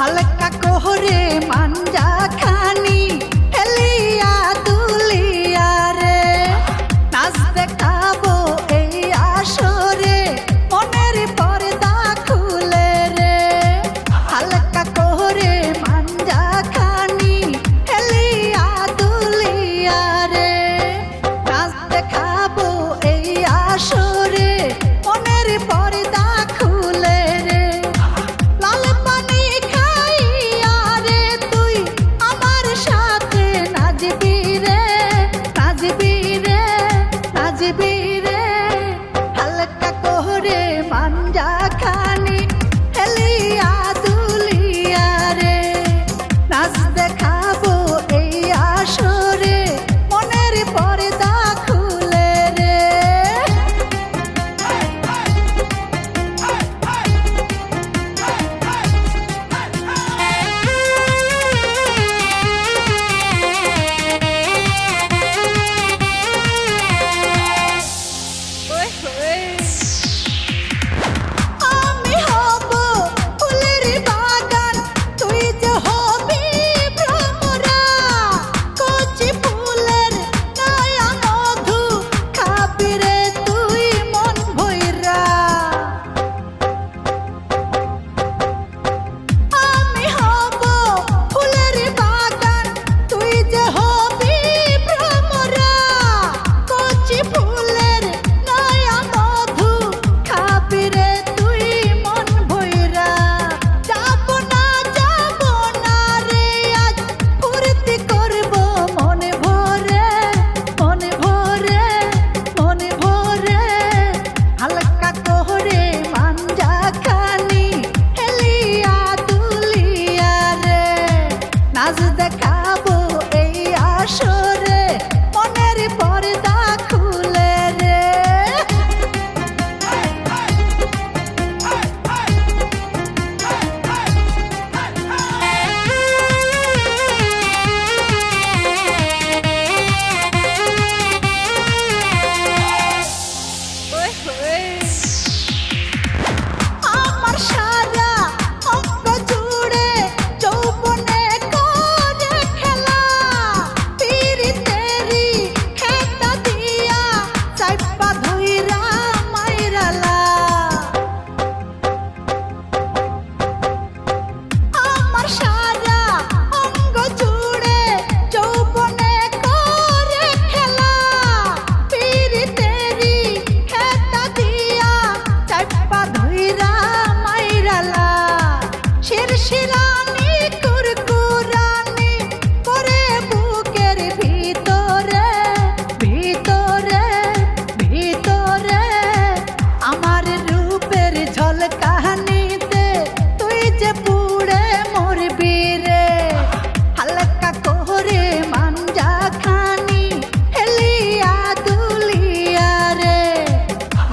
হালকা কোহরে মাঞ্জা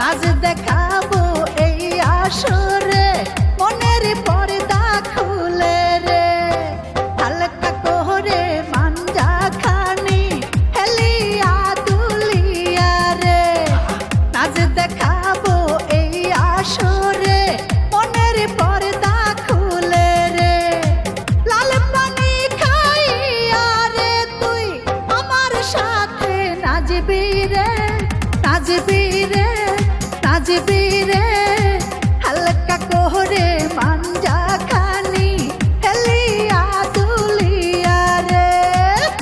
আজ দেখাবো এই আসরে, মনের পর্দা খুলে রে। হালকা করে মাঞ্জা খানি হেলিয়া তুলিয়া রে। আজ দেখাবো এই আসরে, মনের পর্দা খুলে রে। লাল পানি খাইয়া রে তুই আমার সাথে নাচবি রে, নাচবি be there.